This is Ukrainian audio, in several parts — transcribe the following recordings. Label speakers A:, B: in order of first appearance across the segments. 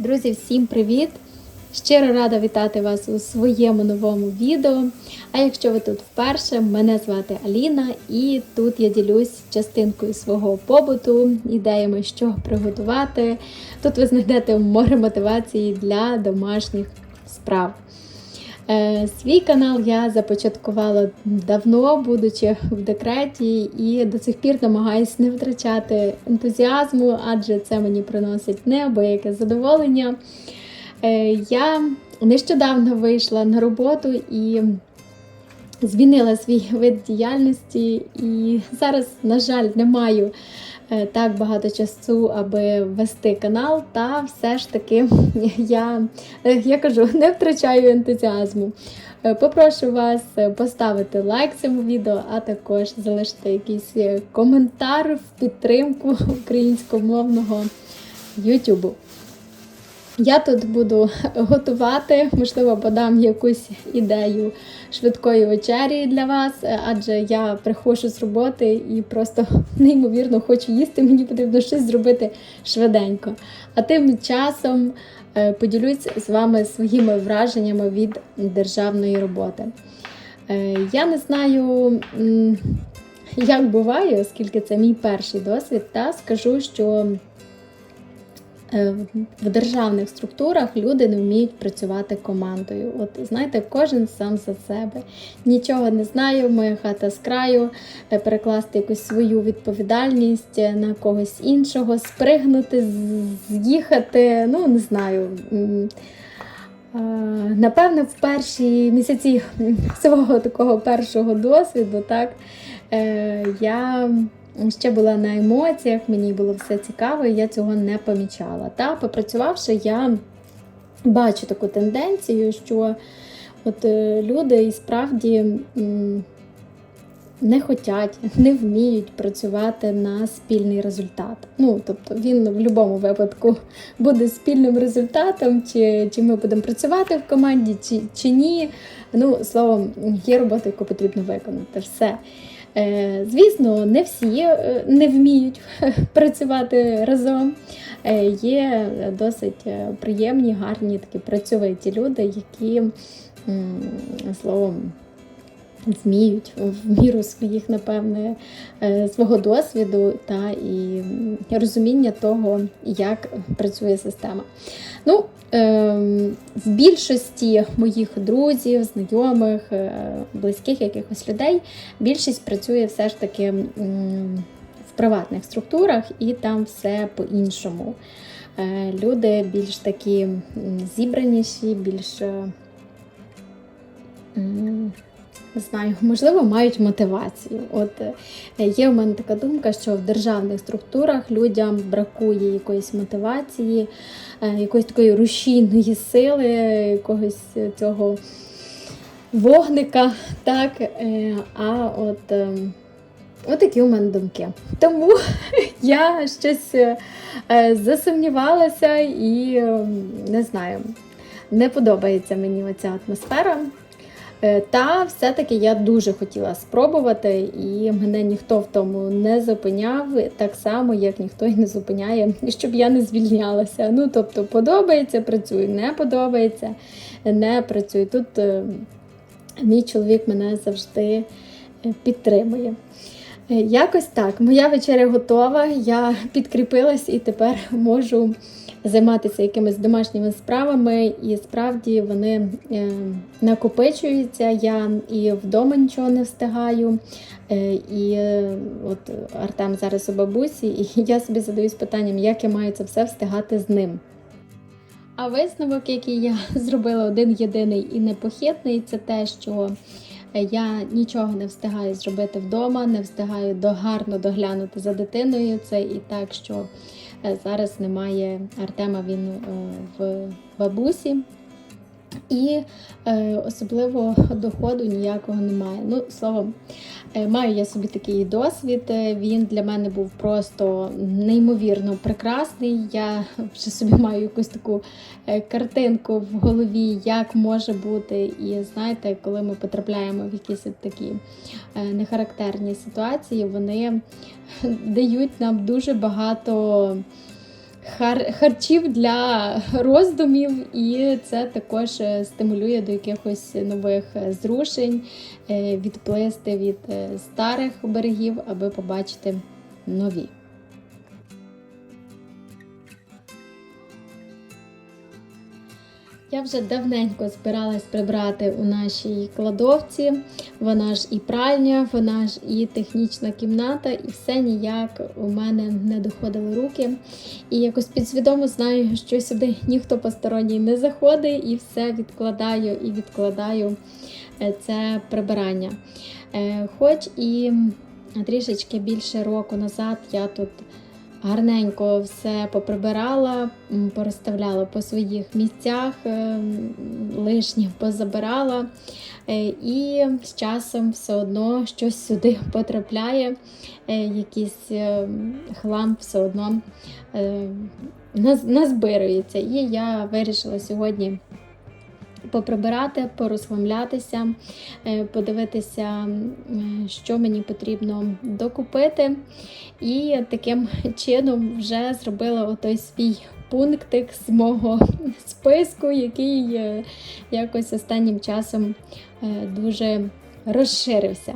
A: Друзі, всім привіт! Щиро рада вітати вас у своєму новому відео. А якщо ви тут вперше, мене звати Аліна, і тут я ділюсь частинкою свого побуту, ідеями, що приготувати. Тут ви знайдете море мотивації для домашніх справ. Е, Свій канал я започаткувала давно, будучи в декреті, і до цих пір намагаюся не втрачати ентузіазму, адже це мені приносить неабияке задоволення. Е, Я нещодавно вийшла на роботу і змінила свій вид діяльності, і зараз, на жаль, не маю е, так багато часу, аби вести канал, та все ж таки я, е, я кажу, не втрачаю ентузіазму. Е, Попрошу вас поставити лайк цьому відео, а також залишити якийсь коментар в підтримку українськомовного Ютубу. Я тут буду готувати, можливо, подам якусь ідею швидкої вечері для вас, адже я приходжу з роботи і просто неймовірно хочу їсти. Мені потрібно щось зробити швиденько. А тим часом е, поділюсь з вами своїми враженнями від державної роботи. Е, Я не знаю, як буває, оскільки це мій перший досвід, та скажу, що в державних структурах люди не вміють працювати командою. От знаєте, кожен сам за себе. Нічого не знаю, моя хата з краю, е, перекласти якусь свою відповідальність е, на когось іншого, спригнути, з'їхати. Ну, не знаю. Е, Напевно, в перші місяці свого такого першого досвіду, так, е, я ще була на емоціях, мені було все цікаво, і я цього не помічала. Та попрацювавши, я бачу таку тенденцію, що от е, люди і справді не хочуть, не вміють працювати на спільний результат. Ну, тобто він в будь-якому випадку буде спільним результатом, чи, чи ми будемо працювати в команді, чи, чи ні. Ну, словом, є робота, яку потрібно виконати. Все. Е, Звісно, не всі е, не вміють працювати разом. Е, Є досить приємні, гарні такі працьовиті люди, які словом зміють в міру своїх, напевне, е, свого досвіду та і розуміння того, як працює система. Ну, ем, в більшості моїх друзів, знайомих, е, близьких якихось людей більшість працює все ж таки в приватних структурах, і там все по-іншому. Е, Люди більш такі зібраніші, більш не знаю, можливо, мають мотивацію. От е, є в мене така думка, що в державних структурах людям бракує якоїсь мотивації, е, якоїсь такої рушійної сили, якогось цього вогника. Так? Е, А от Отакі у мене думки. Тому я щось засумнівалася і е, не знаю, не подобається мені оця атмосфера. Е, Та все-таки я дуже хотіла спробувати, і мене ніхто в тому не зупиняв, так само, як ніхто і не зупиняє, щоб я не звільнялася. Ну, тобто, подобається, працюю, не подобається, не працюю. Тут е, мій чоловік мене завжди е, підтримує. Якось так. Моя вечеря готова. Я підкріпилась і тепер можу займатися якимись домашніми справами, і справді вони е, накопичуються. Я і вдома нічого не встигаю. Е, і е, от Артем зараз у бабусі, і я собі задаюсь питанням, як я маю це все встигати з ним. А висновок, який я зробила один єдиний і непохитний, це те, що я нічого не встигаю зробити вдома, не встигаю гарно доглянути за дитиною. Це і так, що зараз немає Артема, він е, в бабусі. І е, особливо доходу ніякого немає. Ну, словом, е, маю я собі такий досвід. е, Він для мене був просто неймовірно прекрасний. Я вже собі маю якусь таку е, картинку в голові, як може бути. І знаєте, коли ми потрапляємо в якісь такі е, нехарактерні ситуації, вони дають нам дуже багато хар- харчів для роздумів, і це також е, стимулює до якихось нових е, зрушень, е, відплисти від старих берегів, аби побачити нові. Я вже давненько збиралась прибрати у нашій кладовці. Вона ж і пральня, вона ж і технічна кімната, і все ніяк у мене не доходили руки. І якось підсвідомо знаю, що сюди ніхто посторонній не заходить, і все відкладаю і відкладаю е, це прибирання. Е, Хоч і трішечки більше року назад я тут гарненько все поприбирала, м, порозставляла по своїх місцях, е, лишнє позабирала. Е, І з часом все одно щось сюди потрапляє, е, якийсь хлам все одно назбирується. І я вирішила сьогодні поприбирати, порозхламлятися, е, подивитися, що мені потрібно докупити. І таким чином вже зробила отой свій пунктик з мого списку, який е, якось останнім часом е, дуже розширився.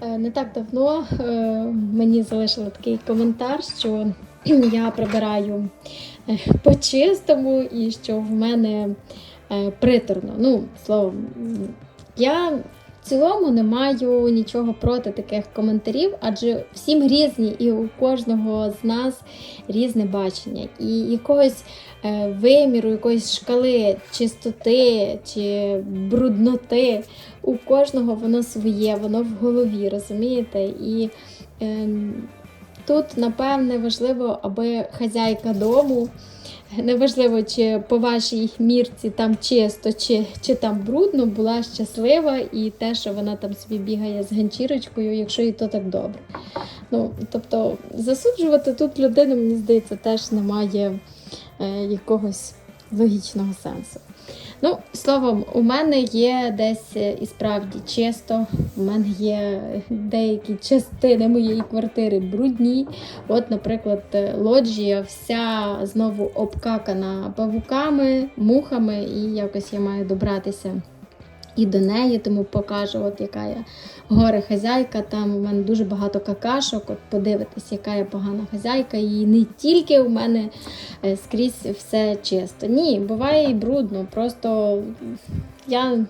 A: Не так давно е, мені залишили такий коментар, що я прибираю е, по-чистому і що в мене е, приторно. Ну, словом, я в цілому не маю нічого проти таких коментарів, адже всім різні, і у кожного з нас різне бачення. І якогось е, виміру, якоїсь шкали чистоти чи брудноти у кожного воно своє, воно в голові, розумієте? І ем, тут, напевне, важливо, аби хазяйка дому, неважливо, чи по вашій мірці там чисто, чи, чи там брудно, була щаслива, і те, що вона там собі бігає з ганчірочкою, якщо і то так добре. Ну, тобто, засуджувати тут людину, мені здається, теж немає е, якогось логічного сенсу. Ну, словом, у мене є десь е, і справді чисто. У мене є деякі частини моєї квартири брудні. От, наприклад, е, лоджія вся знову обкакана павуками, мухами, і якось я маю добратися і до неї, тому покажу, от яка я горе хазяйка. Там у мене дуже багато какашок. От подивитись, яка я погана хазяйка. І не тільки у мене е, скрізь все чисто. Ні, буває і брудно. Просто я.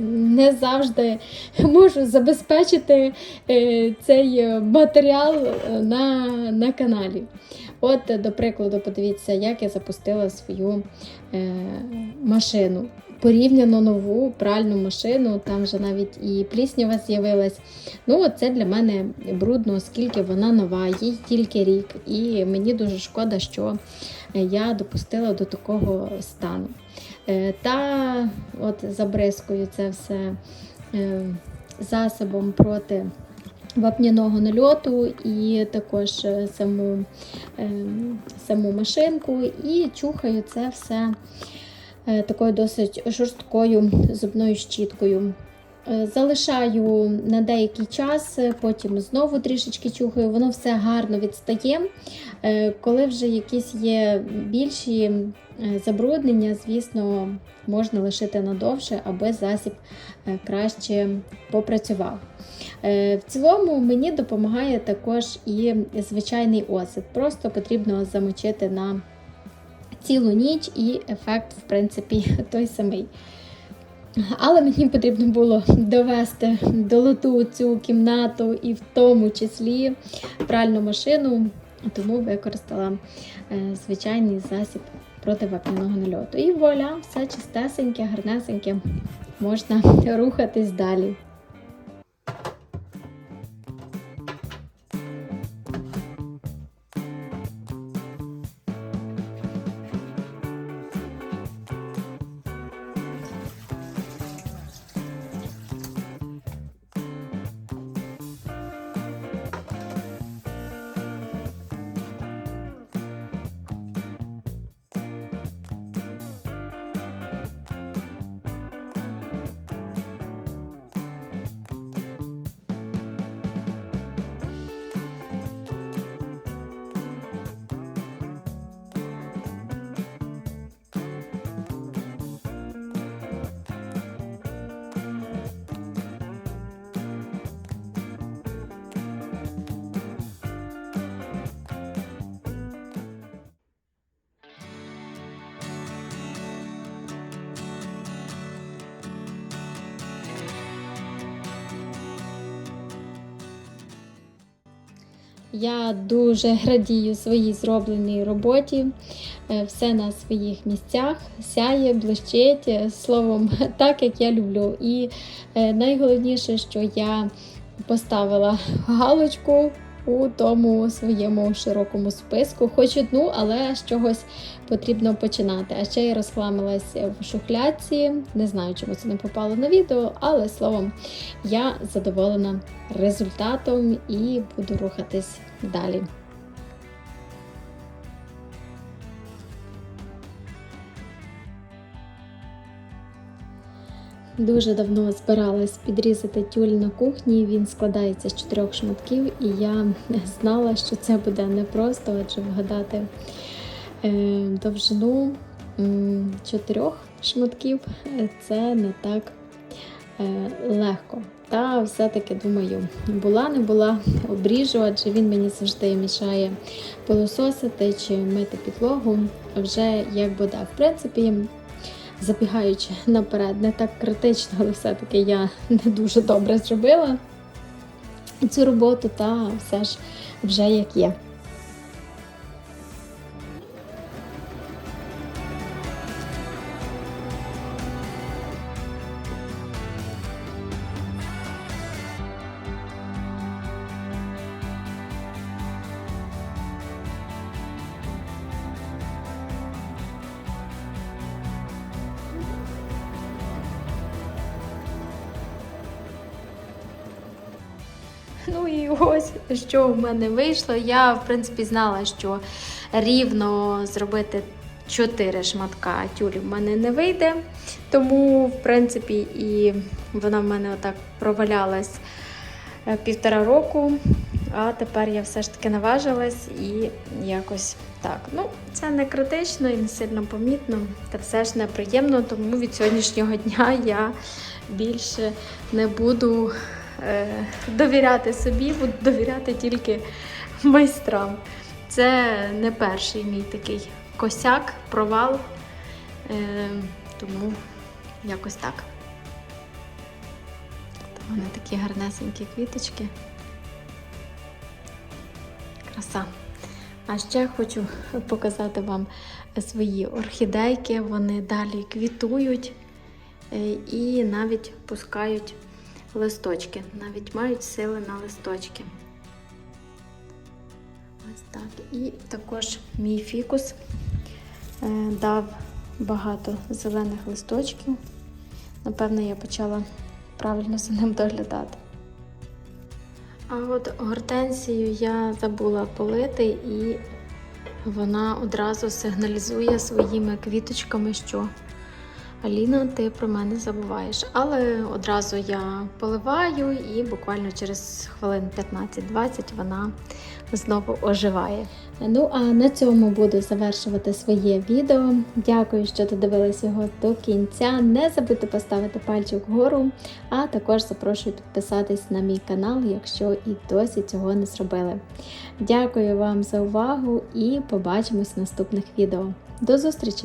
A: Не завжди можу забезпечити е, цей е, матеріал на, на каналі. От, до прикладу, подивіться, як я запустила свою е, машину. Порівняно нову пральну машину, там вже навіть і пліснява з'явилась. Ну, це для мене брудно, оскільки вона нова, їй тільки рік. І мені дуже шкода, що я допустила до такого стану. Е, Та от забризкую це все е, засобом проти вапняного нальоту і також е, саму, саму машинку, і чухаю це все такою досить жорсткою зубною щіткою. Е, Залишаю на деякий час, е, потім знову трішечки чухаю, воно все гарно відстає. Е, Коли вже якісь є більші е, забруднення, звісно, можна лишити надовше, аби засіб е, краще попрацював. Е, В цілому мені допомагає також і звичайний оцет. Просто потрібно замочити на цілу ніч, і ефект, в принципі, той самий. Але мені потрібно було довести до лоту цю кімнату і в тому числі пральну машину, тому використала е, звичайний засіб проти вапняного нальоту. І вуаля, все чистесеньке, гарнесеньке, можна рухатись далі. Я дуже радію своїй зробленій роботі. Е, Все на своїх місцях сяє, блищить, е, словом, так як я люблю. І е, найголовніше, що я поставила галочку у тому своєму широкому списку, хоч одну, але з чогось потрібно починати. А ще я розхламилась в шухляці, Не знаю, чому це не попало на відео, але словом, я задоволена результатом і буду рухатись далі. Дуже давно збиралась підрізати тюль на кухні. Він складається з чотирьох шматків, і я знала, що це буде непросто, адже вгадати е, довжину чотирьох шматків е, це не так е, легко. Та все-таки думаю, була не була, обріжу, адже він мені завжди мішає пилососити чи мити підлогу. Вже як буде. В принципі, забігаючи наперед, не так критично, але все-таки я не дуже добре зробила цю роботу, та все ж вже як є. Ну і ось що в мене вийшло. Я, в принципі, знала, що рівно зробити 4 шматка тюлі в мене не вийде. Тому, в принципі, і вона в мене отак провалялась е, півтора року. А тепер я все ж таки наважилась і якось так. Ну, це не критично і не сильно помітно, та все ж неприємно, тому від сьогоднішнього дня я більше не буду довіряти собі, довіряти тільки майстрам. Це не перший мій такий косяк, провал. Е, тому якось так. У мене такі гарнесенькі квіточки. Краса. А ще хочу показати вам свої орхідейки. Вони далі квітують е, і навіть пускають листочки, навіть мають сили на листочки. Ось так. І також мій фікус е, дав багато зелених листочків. Напевно, я почала правильно за ним доглядати. А от гортензію я забула полити, і вона одразу сигналізує своїми квіточками, що Аліна, ти про мене забуваєш. Але одразу я поливаю і буквально через хвилин 15-20 вона знову оживає. Ну а на цьому буду завершувати своє відео. Дякую, що додивились його до кінця. Не забудьте поставити пальчик вгору, а також запрошую підписатись на мій канал, якщо і досі цього не зробили. Дякую вам за увагу і побачимось в наступних відео. До зустрічі!